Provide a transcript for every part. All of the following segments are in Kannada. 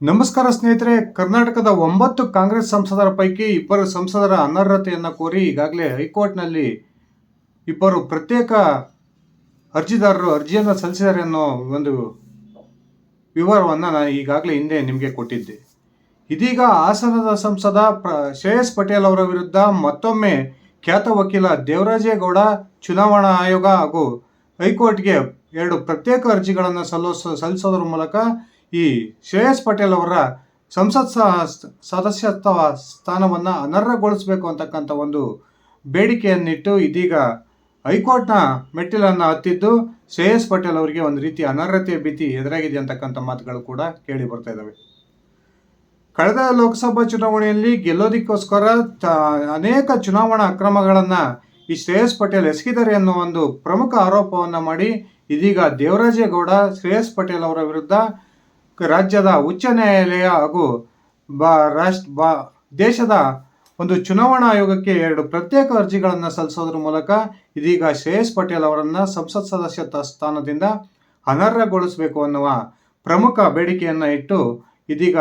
ನಮಸ್ಕಾರ ಸ್ನೇಹಿತರೆ, ಕರ್ನಾಟಕದ ಒಂಬತ್ತು ಕಾಂಗ್ರೆಸ್ ಸಂಸದರ ಪೈಕಿ ಇಬ್ಬರು ಸಂಸದರ ಅನರ್ಹತೆಯನ್ನು ಕೋರಿ ಈಗಾಗಲೇ ಹೈಕೋರ್ಟ್ನಲ್ಲಿ ಇಬ್ಬರು ಪ್ರತ್ಯೇಕ ಅರ್ಜಿದಾರರು ಅರ್ಜಿಯನ್ನು ಸಲ್ಲಿಸಿದ್ದಾರೆ ಅನ್ನೋ ಒಂದು ವಿವರವನ್ನು ನಾನು ಈಗಾಗಲೇ ಹಿಂದೆ ನಿಮಗೆ ಕೊಟ್ಟಿದ್ದೆ. ಇದೀಗ ಹಾಸನದ ಸಂಸದ ಪ್ರ, ಶ್ರೇಯಸ್ ಪಟೇಲ್ ಅವರ ವಿರುದ್ಧ ಮತ್ತೊಮ್ಮೆ ಖ್ಯಾತ ವಕೀಲ ದೇವರಾಜೇಗೌಡ, ಚುನಾವಣಾ ಆಯೋಗ ಹಾಗೂ ಹೈಕೋರ್ಟ್ಗೆ ಎರಡು ಪ್ರತ್ಯೇಕ ಅರ್ಜಿಗಳನ್ನು ಸಲ್ಲಿಸೋ ಸಲ್ಲಿಸೋದ್ರ ಮೂಲಕ ಈ ಶ್ರೇಯಸ್ ಪಟೇಲ್ ಅವರ ಸಂಸತ್ ಸದಸ್ಯತ್ವ ಸ್ಥಾನವನ್ನು ಅನರ್ಹಗೊಳಿಸಬೇಕು ಅಂತಕ್ಕಂಥ ಒಂದು ಬೇಡಿಕೆಯನ್ನಿಟ್ಟು ಇದೀಗ ಹೈಕೋರ್ಟ್ನ ಮೆಟ್ಟಿಲನ್ನು ಹತ್ತಿದ್ದು ಶ್ರೇಯಸ್ ಪಟೇಲ್ ಅವರಿಗೆ ಒಂದು ರೀತಿ ಅನರ್ಹತೆ ಭೀತಿ ಎದುರಾಗಿದೆ ಅಂತಕ್ಕಂಥ ಮಾತುಗಳು ಕೂಡ ಕೇಳಿ ಬರ್ತಾ ಇದ್ದಾವೆ ಕಳೆದ ಲೋಕಸಭಾ ಚುನಾವಣೆಯಲ್ಲಿ ಗೆಲ್ಲೋದಕ್ಕೋಸ್ಕರ ಅನೇಕ ಚುನಾವಣಾ ಅಕ್ರಮಗಳನ್ನು ಈ ಶ್ರೇಯಸ್ ಪಟೇಲ್ ಎಸಗಿದ್ದಾರೆ ಅನ್ನೋ ಒಂದು ಪ್ರಮುಖ ಆರೋಪವನ್ನು ಮಾಡಿ ಇದೀಗ ದೇವರಾಜೇಗೌಡ, ಶ್ರೇಯಸ್ ಪಟೇಲ್ ಅವರ ವಿರುದ್ಧ ರಾಜ್ಯದ ಉಚ್ಚ ನ್ಯಾಯಾಲಯ ಹಾಗೂ ಬಾ ರಾಷ್ಟ್ರ ಬಾ ದೇಶದ ಒಂದು ಚುನಾವಣಾ ಆಯೋಗಕ್ಕೆ ಎರಡು ಪ್ರತ್ಯೇಕ ಅರ್ಜಿಗಳನ್ನು ಸಲ್ಲಿಸೋದ್ರ ಮೂಲಕ ಇದೀಗ ಶ್ರೇಯಸ್ ಪಟೇಲ್ ಅವರನ್ನು ಸಂಸತ್ ಸದಸ್ಯ ಸ್ಥಾನದಿಂದ ಅನರ್ಹಗೊಳಿಸಬೇಕು ಅನ್ನುವ ಪ್ರಮುಖ ಬೇಡಿಕೆಯನ್ನು ಇಟ್ಟು ಇದೀಗ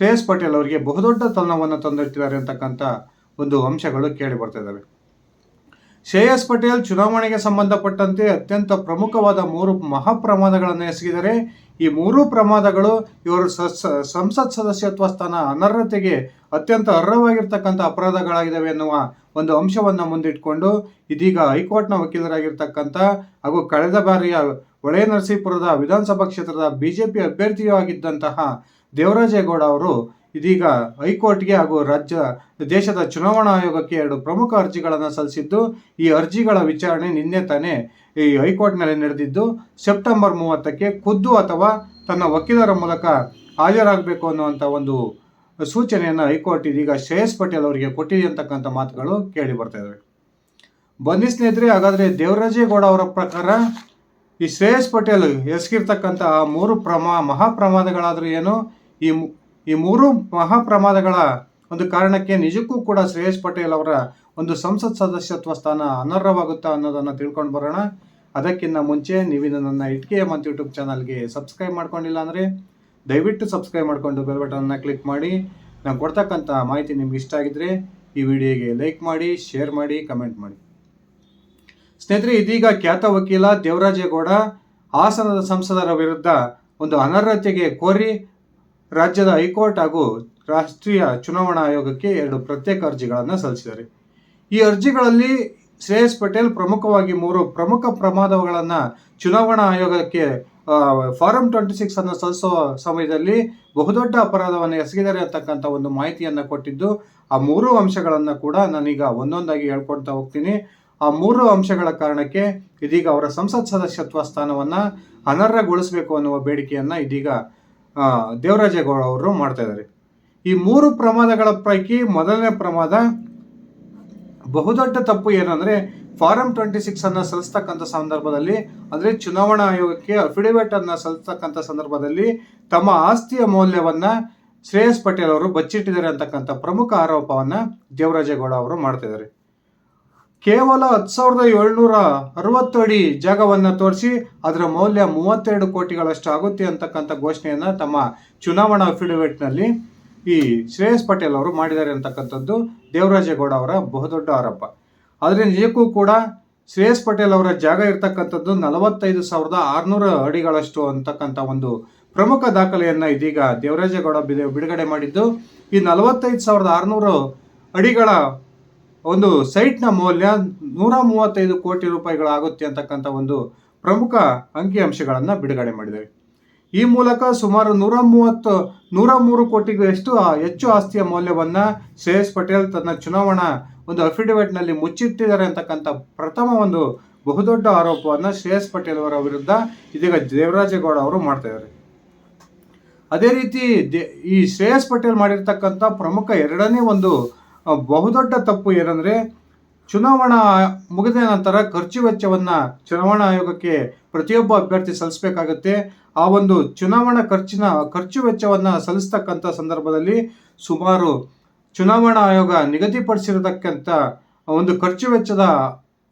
ಶ್ರೇಯಸ್ ಪಟೇಲ್ ಅವರಿಗೆ ಬಹುದೊಡ್ಡ ತಲ್ಲವನ್ನು ತಂದಿಟ್ಟಿದ್ದಾರೆ ಅಂತಕ್ಕಂಥ ಒಂದು ಅಂಶಗಳು ಕೇಳಿ ಬರ್ತಾ ಇದ್ದಾವೆ. ಶ್ರೇಯಸ್ ಪಟೇಲ್ ಚುನಾವಣೆಗೆ ಸಂಬಂಧಪಟ್ಟಂತೆ ಅತ್ಯಂತ ಪ್ರಮುಖವಾದ ಮೂರು ಮಹಾಪ್ರಮಾದಗಳನ್ನು ಎಸಗಿದರೆ, ಈ ಮೂರೂ ಪ್ರಮಾದಗಳು ಇವರು ಸಂಸತ್ ಸದಸ್ಯತ್ವ ಸ್ಥಾನ ಅನರ್ಹತೆಗೆ ಅತ್ಯಂತ ಅರ್ಹವಾಗಿರ್ತಕ್ಕಂಥ ಅಪರಾಧಗಳಾಗಿದ್ದಾವೆ ಎನ್ನುವ ಒಂದು ಅಂಶವನ್ನು ಮುಂದಿಟ್ಕೊಂಡು, ಇದೀಗ ಹೈಕೋರ್ಟ್ನ ವಕೀಲರಾಗಿರ್ತಕ್ಕಂಥ ಹಾಗೂ ಕಳೆದ ಬಾರಿಯ ಹೊಳೆ ನರಸೀಪುರದ ವಿಧಾನಸಭಾ ಕ್ಷೇತ್ರದ ಬಿಜೆಪಿ ಅಭ್ಯರ್ಥಿಯೂ ಆಗಿದ್ದಂತಹ ದೇವರಾಜೇಗೌಡ ಅವರು ಇದೀಗ ಹೈಕೋರ್ಟ್ಗೆ ಹಾಗೂ ರಾಜ್ಯ, ದೇಶದ ಚುನಾವಣಾ ಆಯೋಗಕ್ಕೆ ಎರಡು ಪ್ರಮುಖ ಅರ್ಜಿಗಳನ್ನು ಸಲ್ಲಿಸಿದ್ದು, ಈ ಅರ್ಜಿಗಳ ವಿಚಾರಣೆ ನಿನ್ನೆ ತಾನೇ ಈ ಹೈಕೋರ್ಟ್ನಲ್ಲಿ ನಡೆದಿದ್ದು, ಸೆಪ್ಟೆಂಬರ್ ಮೂವತ್ತಕ್ಕೆ ಖುದ್ದು ಅಥವಾ ತನ್ನ ವಕೀಲರ ಮೂಲಕ ಹಾಜರಾಗಬೇಕು ಅನ್ನುವಂಥ ಒಂದು ಸೂಚನೆಯನ್ನು ಹೈಕೋರ್ಟ್ ಇದೀಗ ಶ್ರೇಯಸ್ ಪಟೇಲ್ ಅವರಿಗೆ ಕೊಟ್ಟಿದೆ ಅಂತಕ್ಕಂಥ ಮಾತುಗಳು ಕೇಳಿ ಬರ್ತಾ ಇದ್ದಾವೆ ಬನ್ನಿ ಸ್ನೇಹಿತರೆ, ಹಾಗಾದರೆ ದೇವರಾಜೇಗೌಡ ಅವರ ಪ್ರಕಾರ ಈ ಶ್ರೇಯಸ್ ಪಟೇಲ್ ಎಸಗಿರ್ತಕ್ಕಂಥ ಆ ಮೂರು ಪ್ರಮಾ ಮಹಾಪ್ರಮಾದಗಳಾದರೂ ಏನು, ಈ ಈ ಮೂರು ಮಹಾಪ್ರಮಾದಗಳ ಒಂದು ಕಾರಣಕ್ಕೆ ನಿಜಕ್ಕೂ ಕೂಡ ಶ್ರೇಯಸ್ ಪಟೇಲ್ ಅವರ ಒಂದು ಸಂಸತ್ ಸದಸ್ಯತ್ವ ಸ್ಥಾನ ಅನರ್ಹವಾಗುತ್ತಾ ಅನ್ನೋದನ್ನು ತಿಳ್ಕೊಂಡು ಬರೋಣ. ಅದಕ್ಕಿಂತ ಮುಂಚೆ ನೀವಿನ ನನ್ನ ಇಟ್ಕೆ ಮತ್ತು ಯೂಟ್ಯೂಬ್ ಚಾನಲ್ಗೆ ಸಬ್ಸ್ಕ್ರೈಬ್ ಮಾಡ್ಕೊಂಡಿಲ್ಲ ಅಂದರೆ ದಯವಿಟ್ಟು ಸಬ್ಸ್ಕ್ರೈಬ್ ಮಾಡಿಕೊಂಡು ಬೆಲ್ ಬಟನ್ನ ಕ್ಲಿಕ್ ಮಾಡಿ. ನಾನು ಕೊಡ್ತಕ್ಕಂಥ ಮಾಹಿತಿ ನಿಮ್ಗೆ ಇಷ್ಟ ಆಗಿದ್ರೆ ಈ ವಿಡಿಯೋಗೆ ಲೈಕ್ ಮಾಡಿ, ಶೇರ್ ಮಾಡಿ, ಕಮೆಂಟ್ ಮಾಡಿ. ಸ್ನೇಹಿತರೆ, ಇದೀಗ ಖ್ಯಾತ ವಕೀಲ ದೇವರಾಜೇಗೌಡ ಹಾಸನದ ಸಂಸದರ ವಿರುದ್ಧ ಒಂದು ಅನರ್ಹತೆಗೆ ಕೋರಿ ರಾಜ್ಯದ ಹೈಕೋರ್ಟ್ ಹಾಗೂ ರಾಷ್ಟ್ರೀಯ ಚುನಾವಣಾ ಆಯೋಗಕ್ಕೆ ಎರಡು ಪ್ರತ್ಯೇಕ ಅರ್ಜಿಗಳನ್ನು ಸಲ್ಲಿಸಿದ್ದಾರೆ. ಈ ಅರ್ಜಿಗಳಲ್ಲಿ ಶ್ರೇಯಸ್ ಪಟೇಲ್ ಪ್ರಮುಖವಾಗಿ ಮೂರು ಪ್ರಮುಖ ಪ್ರಮಾದಗಳನ್ನು ಚುನಾವಣಾ ಆಯೋಗಕ್ಕೆ ಫಾರಂ ಟ್ವೆಂಟಿ ಸಿಕ್ಸ್ ಅನ್ನು ಸಲ್ಲಿಸುವ ಸಮಯದಲ್ಲಿ ಬಹುದೊಡ್ಡ ಅಪರಾಧವನ್ನು ಎಸಗಿದ್ದಾರೆ ಅಂತಕ್ಕಂಥ ಒಂದು ಮಾಹಿತಿಯನ್ನು ಕೊಟ್ಟಿದ್ದು, ಆ ಮೂರು ಅಂಶಗಳನ್ನು ಕೂಡ ನಾನೀಗ ಒಂದೊಂದಾಗಿ ಹೇಳ್ಕೊಡ್ತಾ ಹೋಗ್ತೀನಿ. ಆ ಮೂರು ಅಂಶಗಳ ಕಾರಣಕ್ಕೆ ಇದೀಗ ಅವರ ಸಂಸತ್ ಸದಸ್ಯತ್ವ ಸ್ಥಾನವನ್ನು ಅನರ್ಹಗೊಳಿಸಬೇಕು ಅನ್ನುವ ಬೇಡಿಕೆಯನ್ನು ಇದೀಗ ದೇವರಾಜೇಗೌಡ ಅವರು ಮಾಡ್ತಾ ಇದ್ದಾರೆ ಈ ಮೂರು ಪ್ರಮಾದಗಳ ಪೈಕಿ ಮೊದಲನೇ ಪ್ರಮಾದ ಬಹುದೊಡ್ಡ ತಪ್ಪು ಏನಂದ್ರೆ ಫಾರಂ ಟ್ವೆಂಟಿ ಸಿಕ್ಸ್ ಅನ್ನ ಸಲ್ಲಿಸ್ತಕ್ಕಂಥ ಸಂದರ್ಭದಲ್ಲಿ, ಅಂದ್ರೆ ಚುನಾವಣಾ ಆಯೋಗಕ್ಕೆ ಅಫಿಡವಿಟ್ ಅನ್ನ ಸಲ್ಲಿಸ್ತಕ್ಕಂಥ ಸಂದರ್ಭದಲ್ಲಿ ತಮ್ಮ ಆಸ್ತಿಯ ಮೌಲ್ಯವನ್ನ ಶ್ರೇಯಸ್ ಪಟೇಲ್ ಅವರು ಬಚ್ಚಿಟ್ಟಿದ್ದಾರೆ ಅಂತಕ್ಕಂಥ ಪ್ರಮುಖ ಆರೋಪವನ್ನ ದೇವರಾಜೇಗೌಡ ಅವರು ಮಾಡ್ತಿದ್ದಾರೆ ಕೇವಲ ಹತ್ತು ಸಾವಿರದ ಏಳ್ನೂರ ಅರವತ್ತು ಅಡಿ ಜಾಗವನ್ನು ತೋರಿಸಿ ಅದರ ಮೌಲ್ಯ ಮೂವತ್ತೆರಡು ಕೋಟಿಗಳಷ್ಟು ಆಗುತ್ತೆ ಅಂತಕ್ಕಂಥ ಘೋಷಣೆಯನ್ನು ತಮ್ಮ ಚುನಾವಣಾ ಅಫಿಡವಿಟ್ನಲ್ಲಿ ಈ ಶ್ರೇಯಸ್ ಪಟೇಲ್ ಅವರು ಮಾಡಿದ್ದಾರೆ ಅಂತಕ್ಕಂಥದ್ದು ದೇವರಾಜೇಗೌಡ ಅವರ ಬಹುದೊಡ್ಡ ಆರೋಪ. ಆದರೆ ನಿಜಕ್ಕೂ ಕೂಡ ಶ್ರೇಯಸ್ ಪಟೇಲ್ ಅವರ ಜಾಗ ಇರ್ತಕ್ಕಂಥದ್ದು ನಲವತ್ತೈದು ಸಾವಿರದ ಆರುನೂರ ಅಡಿಗಳಷ್ಟು ಅಂತಕ್ಕಂಥ ಒಂದು ಪ್ರಮುಖ ದಾಖಲೆಯನ್ನು ಇದೀಗ ದೇವರಾಜೇಗೌಡ ಬಿಡುಗಡೆ ಮಾಡಿದ್ದು. ಈ ನಲವತ್ತೈದು ಸಾವಿರದ ಆರುನೂರು ಅಡಿಗಳ ಒಂದು ಸೈಟ್ನ ಮೌಲ್ಯ ನೂರ ಮೂವತ್ತೈದು ಕೋಟಿ ರೂಪಾಯಿಗಳಾಗುತ್ತೆ ಅಂತಕ್ಕಂಥ ಒಂದು ಪ್ರಮುಖ ಅಂಕಿಅಂಶಗಳನ್ನು ಬಿಡುಗಡೆ ಮಾಡಿದ್ದೇವೆ ಈ ಮೂಲಕ ಸುಮಾರು ನೂರ ಮೂವತ್ತು, ನೂರ ಮೂರು ಕೋಟಿಗೂ ಎಷ್ಟು ಹೆಚ್ಚು ಆಸ್ತಿಯ ಮೌಲ್ಯವನ್ನು ಶ್ರೇಯಸ್ ಪಟೇಲ್ ತನ್ನ ಚುನಾವಣಾ ಒಂದು ಅಫಿಡವಿಟ್ನಲ್ಲಿ ಮುಚ್ಚಿಟ್ಟಿದ್ದಾರೆ ಅಂತಕ್ಕಂಥ ಪ್ರಥಮ ಒಂದು ಬಹುದೊಡ್ಡ ಆರೋಪವನ್ನು ಶ್ರೇಯಸ್ ಪಟೇಲ್ ಅವರ ವಿರುದ್ಧ ಇದೀಗ ದೇವರಾಜೇಗೌಡ ಅವರು ಮಾಡ್ತಾ ಇದ್ದಾರೆ. ಅದೇ ರೀತಿ ಈ ಶ್ರೇಯಸ್ ಪಟೇಲ್ ಮಾಡಿರ್ತಕ್ಕಂಥ ಪ್ರಮುಖ ಎರಡನೇ ಒಂದು ಬಹುದೊಡ್ಡ ತಪ್ಪು ಏನಂದ್ರೆ ಚುನಾವಣಾ ಮುಗಿದ ನಂತರ ಖರ್ಚು ವೆಚ್ಚವನ್ನ ಚುನಾವಣಾ ಆಯೋಗಕ್ಕೆ ಪ್ರತಿಯೊಬ್ಬ ಅಭ್ಯರ್ಥಿ ಸಲ್ಲಿಸಬೇಕಾಗತ್ತೆ. ಆ ಒಂದು ಚುನಾವಣಾ ಖರ್ಚಿನ, ಖರ್ಚು ವೆಚ್ಚವನ್ನ ಸಲ್ಲಿಸ್ತಕ್ಕಂಥ ಸಂದರ್ಭದಲ್ಲಿ ಸುಮಾರು ಚುನಾವಣಾ ಆಯೋಗ ನಿಗದಿಪಡಿಸಿರತಕ್ಕಂಥ ಒಂದು ಖರ್ಚು ವೆಚ್ಚದ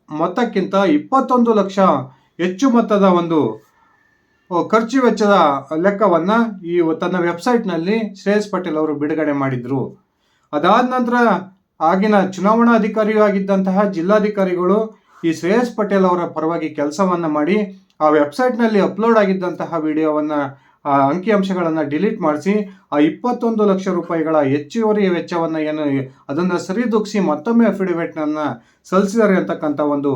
ಮೊತ್ತಕ್ಕಿಂತ ಇಪ್ಪತ್ತೊಂದು ಲಕ್ಷ ಹೆಚ್ಚು ಮೊತ್ತದ ಒಂದು ಖರ್ಚು ವೆಚ್ಚದ ಲೆಕ್ಕವನ್ನ ಈ ತನ್ನ ವೆಬ್ಸೈಟ್ನಲ್ಲಿ ಶ್ರೇಯಸ್ ಪಟೇಲ್ ಅವರು ಬಿಡುಗಡೆ ಮಾಡಿದ್ರು. ಅದಾದ ನಂತರ ಆಗಿನ ಚುನಾವಣಾ ಅಧಿಕಾರಿಯಾಗಿದ್ದಂತಹ ಜಿಲ್ಲಾಧಿಕಾರಿಗಳು ಈ ಶ್ರೇಯಸ್ ಪಟೇಲ್ ಅವರ ಪರವಾಗಿ ಕೆಲಸವನ್ನ ಮಾಡಿ ಆ ವೆಬ್ಸೈಟ್ನಲ್ಲಿ ಅಪ್ಲೋಡ್ ಆಗಿದ್ದಂತಹ ವಿಡಿಯೋವನ್ನ, ಆ ಅಂಕಿಅಂಶಗಳನ್ನು ಡಿಲೀಟ್ ಮಾಡಿಸಿ, ಆ ಇಪ್ಪತ್ತೊಂದು ಲಕ್ಷ ರೂಪಾಯಿಗಳ ಹೆಚ್ಚುವರಿ ವೆಚ್ಚವನ್ನು ಏನು ಅದನ್ನು ಸರಿದೂಗಿಸಿ ಮತ್ತೊಮ್ಮೆ ಅಫಿಡವಿಟ್ನನ್ನು ಸಲ್ಲಿಸಿದ್ದಾರೆ ಅಂತಕ್ಕಂಥ ಒಂದು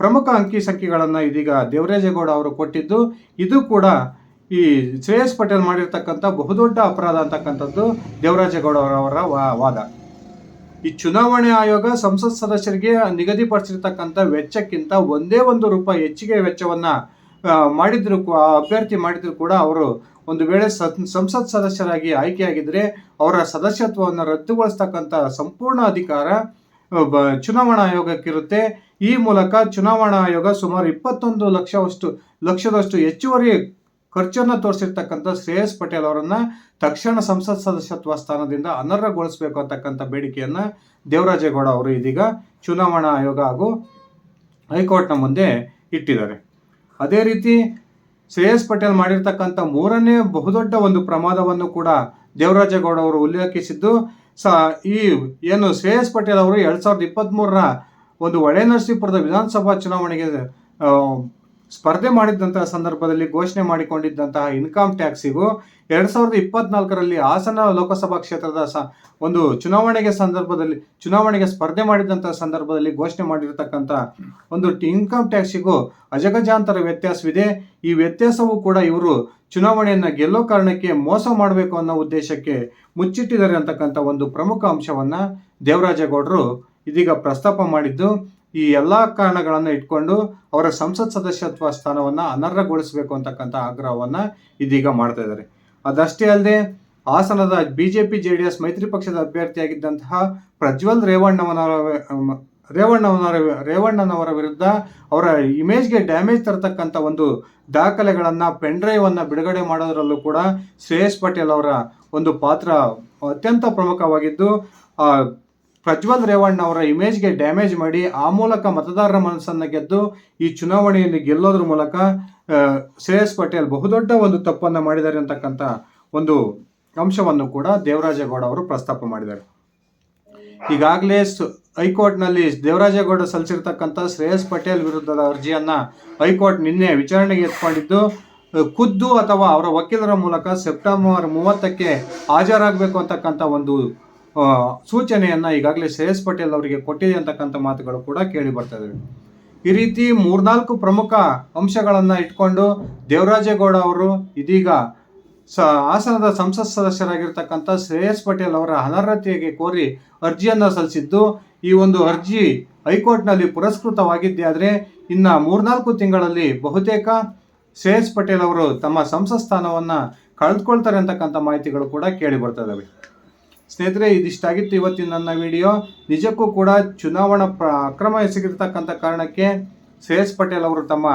ಪ್ರಮುಖ ಅಂಕಿ ಸಂಖ್ಯೆಗಳನ್ನು ಇದೀಗ ದೇವರಾಜೇಗೌಡ ಅವರು ಕೊಟ್ಟಿದ್ದು, ಇದು ಕೂಡ ಈ ಶ್ರೇಯಸ್ ಪಟೇಲ್ ಮಾಡಿರ್ತಕ್ಕಂಥ ಬಹುದೊಡ್ಡ ಅಪರಾಧ ಅಂತಕ್ಕಂಥದ್ದು ದೇವರಾಜಗೌಡ ಅವರ ವಾ- ವಾದ. ಈ ಚುನಾವಣೆ ಆಯೋಗ ಸಂಸತ್ ಸದಸ್ಯರಿಗೆ ನಿಗದಿಪಡಿಸಿರ್ತಕ್ಕಂಥ ವೆಚ್ಚಕ್ಕಿಂತ ಒಂದೇ ಒಂದು ರೂಪಾಯಿ ಹೆಚ್ಚಿಗೆ ವೆಚ್ಚವನ್ನು ಮಾಡಿದ್ರು ಅಭ್ಯರ್ಥಿ ಮಾಡಿದ್ರು ಕೂಡ ಅವರು ಒಂದು ವೇಳೆ ಸಂಸತ್ ಸದಸ್ಯರಾಗಿ ಆಯ್ಕೆಯಾಗಿದ್ರೆ ಅವರ ಸದಸ್ಯತ್ವವನ್ನು ರದ್ದುಗೊಳಿಸ್ತಕ್ಕಂಥ ಸಂಪೂರ್ಣ ಅಧಿಕಾರ ಚುನಾವಣಾ ಆಯೋಗಕ್ಕಿರುತ್ತೆ. ಈ ಮೂಲಕ ಚುನಾವಣಾ ಆಯೋಗ ಸುಮಾರು ಇಪ್ಪತ್ತೊಂದು ಲಕ್ಷವಷ್ಟು, ಲಕ್ಷದಷ್ಟು ಹೆಚ್ಚುವರಿ ಖರ್ಚನ್ನು ತೋರಿಸಿರ್ತಕ್ಕಂಥ ಶ್ರೇಯಸ್ ಪಟೇಲ್ ಅವರನ್ನು ತಕ್ಷಣ ಸಂಸತ್ ಸದಸ್ಯತ್ವ ಸ್ಥಾನದಿಂದ ಅನರ್ಹಗೊಳಿಸಬೇಕು ಅಂತಕ್ಕಂಥ ಬೇಡಿಕೆಯನ್ನ ದೇವರಾಜೇಗೌಡ ಅವರು ಇದೀಗ ಚುನಾವಣಾ ಆಯೋಗ ಹಾಗೂ ಹೈಕೋರ್ಟ್ನ ಮುಂದೆ ಇಟ್ಟಿದ್ದಾರೆ. ಅದೇ ರೀತಿ ಶ್ರೇಯಸ್ ಪಟೇಲ್ ಮಾಡಿರ್ತಕ್ಕಂಥ ಮೂರನೇ ಬಹುದೊಡ್ಡ ಒಂದು ಪ್ರಮಾದವನ್ನು ಕೂಡ ದೇವರಾಜೇಗೌಡ ಅವರು ಉಲ್ಲೇಖಿಸಿದ್ದು, ಸ, ಈ ಏನು ಶ್ರೇಯಸ್ ಪಟೇಲ್ ಅವರು ಎರಡು ಸಾವಿರದ ಇಪ್ಪತ್ತ್ಮೂರರ ಒಂದು ಒಳನರಸೀಪುರದ ವಿಧಾನಸಭಾ ಚುನಾವಣೆಗೆ ಸ್ಪರ್ಧೆ ಮಾಡಿದ್ದಂತಹ ಸಂದರ್ಭದಲ್ಲಿ ಘೋಷಣೆ ಮಾಡಿಕೊಂಡಿದ್ದಂತಹ ಇನ್ಕಮ್ ಟ್ಯಾಕ್ಸಿಗೂ ಎರಡ್ ಸಾವಿರದ ಇಪ್ಪತ್ನಾಲ್ಕರಲ್ಲಿ ಹಾಸನ ಲೋಕಸಭಾ ಕ್ಷೇತ್ರದ ಸ, ಒಂದು ಚುನಾವಣೆಗೆ ಸಂದರ್ಭದಲ್ಲಿ, ಚುನಾವಣೆಗೆ ಸ್ಪರ್ಧೆ ಮಾಡಿದಂತಹ ಸಂದರ್ಭದಲ್ಲಿ ಘೋಷಣೆ ಮಾಡಿರ್ತಕ್ಕಂಥ ಒಂದು ಇನ್ಕಮ್ ಟ್ಯಾಕ್ಸಿಗೂ ಅಜಗಜಾಂತರ ವ್ಯತ್ಯಾಸವಿದೆ. ಈ ವ್ಯತ್ಯಾಸವೂ ಕೂಡ ಇವರು ಚುನಾವಣೆಯನ್ನು ಗೆಲ್ಲೋ ಕಾರಣಕ್ಕೆ ಮೋಸ ಮಾಡಬೇಕು ಅನ್ನೋ ಉದ್ದೇಶಕ್ಕೆ ಮುಚ್ಚಿಟ್ಟಿದ್ದಾರೆ ಅಂತಕ್ಕಂಥ ಒಂದು ಪ್ರಮುಖ ಅಂಶವನ್ನ ದೇವರಾಜೇಗೌಡರು ಇದೀಗ ಪ್ರಸ್ತಾಪ ಮಾಡಿದ್ದು. ಈ ಎಲ್ಲ ಕಾರಣಗಳನ್ನು ಇಟ್ಕೊಂಡು ಅವರ ಸಂಸತ್ ಸದಸ್ಯತ್ವ ಸ್ಥಾನವನ್ನ ಅನರ್ಹಗೊಳಿಸಬೇಕು ಅಂತಕ್ಕಂಥ ಆಗ್ರಹವನ್ನು ಇದೀಗ ಮಾಡ್ತಾ ಇದ್ದಾರೆ. ಅದಷ್ಟೇ ಅಲ್ಲದೆ ಹಾಸನದ ಬಿಜೆಪಿ ಜೆ ಡಿ ಎಸ್ ಮೈತ್ರಿ ಪಕ್ಷದ ಅಭ್ಯರ್ಥಿಯಾಗಿದ್ದಂತಹ ಪ್ರಜ್ವಲ್ ರೇವಣ್ಣವನವರ ರೇವಣ್ಣವನವರ ರೇವಣ್ಣನವರ ವಿರುದ್ಧ ಅವರ ಇಮೇಜ್ಗೆ ಡ್ಯಾಮೇಜ್ ತರತಕ್ಕಂಥ ಒಂದು ದಾಖಲೆಗಳನ್ನು, ಪೆನ್ ಡ್ರೈವನ್ನು ಬಿಡುಗಡೆ ಮಾಡೋದರಲ್ಲೂ ಕೂಡ ಶ್ರೇಯಸ್ ಪಟೇಲ್ ಅವರ ಒಂದು ಪಾತ್ರ ಅತ್ಯಂತ ಪ್ರಮುಖವಾಗಿದ್ದು ಪ್ರಜ್ವಲ್ ರೇವಣ್ಣ ಅವರ ಇಮೇಜ್ಗೆ ಡ್ಯಾಮೇಜ್ ಮಾಡಿ ಆ ಮೂಲಕ ಮತದಾರರ ಮನಸ್ಸನ್ನು ಗೆದ್ದು ಈ ಚುನಾವಣೆಯಲ್ಲಿ ಗೆಲ್ಲೋದ್ರ ಮೂಲಕ ಶ್ರೇಯಸ್ ಪಟೇಲ್ ಬಹುದೊಡ್ಡ ಒಂದು ತಪ್ಪನ್ನು ಮಾಡಿದ್ದಾರೆ ಅಂತಕ್ಕಂಥ ಒಂದು ಅಂಶವನ್ನು ಕೂಡ ದೇವರಾಜೇಗೌಡ ಅವರು ಪ್ರಸ್ತಾಪ ಮಾಡಿದ್ದಾರೆ. ಈಗಾಗಲೇ ಹೈಕೋರ್ಟ್ ಹೈಕೋರ್ಟ್ನಲ್ಲಿ ದೇವರಾಜೇಗೌಡ ಸಲ್ಲಿಸಿರ್ತಕ್ಕಂಥ ಶ್ರೇಯಸ್ ಪಟೇಲ್ ವಿರುದ್ಧದ ಅರ್ಜಿಯನ್ನ ಹೈಕೋರ್ಟ್ ನಿನ್ನೆ ವಿಚಾರಣೆಗೆ ಎತ್ಕೊಂಡಿದ್ದು ಖುದ್ದು ಅಥವಾ ಅವರ ವಕೀಲರ ಮೂಲಕ ಸೆಪ್ಟೆಂಬರ್ ಮೂವತ್ತಕ್ಕೆ ಹಾಜರಾಗಬೇಕು ಅಂತಕ್ಕಂಥ ಒಂದು ಸೂಚನೆಯನ್ನ ಈಗಾಗಲೇ ಶ್ರೇಯಸ್ ಪಟೇಲ್ ಅವರಿಗೆ ಕೊಟ್ಟಿದೆ ಅಂತಕ್ಕಂಥ ಮಾತುಗಳು ಕೂಡ ಕೇಳಿ ಬರ್ತಾ ಇದಾವೆ. ಈ ರೀತಿ ಮೂರ್ನಾಲ್ಕು ಪ್ರಮುಖ ಅಂಶಗಳನ್ನು ಇಟ್ಕೊಂಡು ದೇವರಾಜೇಗೌಡ ಅವರು ಇದೀಗ ಸ, ಹಾಸನದ ಸಂಸತ್ ಸದಸ್ಯರಾಗಿರ್ತಕ್ಕಂಥ ಶ್ರೇಯಸ್ ಪಟೇಲ್ ಅವರ ಅನರ್ಹತೆಗೆ ಕೋರಿ ಅರ್ಜಿಯನ್ನು ಸಲ್ಲಿಸಿದ್ದು, ಈ ಒಂದು ಅರ್ಜಿ ಹೈಕೋರ್ಟ್ನಲ್ಲಿ ಪುರಸ್ಕೃತವಾಗಿದ್ದೇ ಆದರೆ ಇನ್ನು ಮೂರ್ನಾಲ್ಕು ತಿಂಗಳಲ್ಲಿ ಬಹುತೇಕ ಶ್ರೇಯಸ್ ಪಟೇಲ್ ಅವರು ತಮ್ಮ ಸಂಸತ್ ಸ್ಥಾನವನ್ನು ಕಳೆದುಕೊಳ್ತಾರೆ ಅಂತಕ್ಕಂಥ ಮಾಹಿತಿಗಳು ಕೂಡ ಕೇಳಿ ಬರ್ತಾ ಸ್ನೇಹಿತರೆ, ಇದಿಷ್ಟಾಗಿತ್ತು ಇವತ್ತಿನ ನನ್ನ ವಿಡಿಯೋ. ನಿಜಕ್ಕೂ ಕೂಡ ಚುನಾವಣಾ ಪ್ರ, ಅಕ್ರಮ ಎಸಗಿರ್ತಕ್ಕಂಥ ಕಾರಣಕ್ಕೆ ಶ್ರೇಯಸ್ ಪಟೇಲ್ ಅವರು ತಮ್ಮ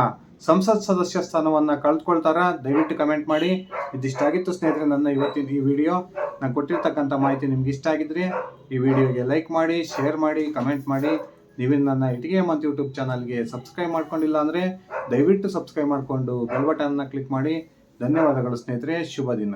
ಸಂಸತ್ ಸದಸ್ಯ ಸ್ಥಾನವನ್ನು ಕಳೆದುಕೊಳ್ತಾರ? ದಯವಿಟ್ಟು ಕಮೆಂಟ್ ಮಾಡಿ. ಇದಿಷ್ಟಾಗಿತ್ತು ಸ್ನೇಹಿತರೆ, ನನ್ನ ಇವತ್ತಿನ ಈ ವಿಡಿಯೋ. ನಾನು ಕೊಟ್ಟಿರ್ತಕ್ಕಂಥ ಮಾಹಿತಿ ನಿಮ್ಗೆ ಇಷ್ಟ ಆಗಿದ್ರೆ ಈ ವಿಡಿಯೋಗೆ ಲೈಕ್ ಮಾಡಿ, ಶೇರ್ ಮಾಡಿ, ಕಮೆಂಟ್ ಮಾಡಿ. ನೀವು ನನ್ನ ಇಟಿಗೆ ಮಂತ್ ಯೂಟ್ಯೂಬ್ ಚಾನಲ್ಗೆ ಸಬ್ಸ್ಕ್ರೈಬ್ ಮಾಡ್ಕೊಂಡಿಲ್ಲ ಅಂದರೆ ದಯವಿಟ್ಟು ಸಬ್ಸ್ಕ್ರೈಬ್ ಮಾಡಿಕೊಂಡು ಬೆಲ್ ಬಟನ್ನ ಕ್ಲಿಕ್ ಮಾಡಿ. ಧನ್ಯವಾದಗಳು ಸ್ನೇಹಿತರೆ, ಶುಭ ದಿನ.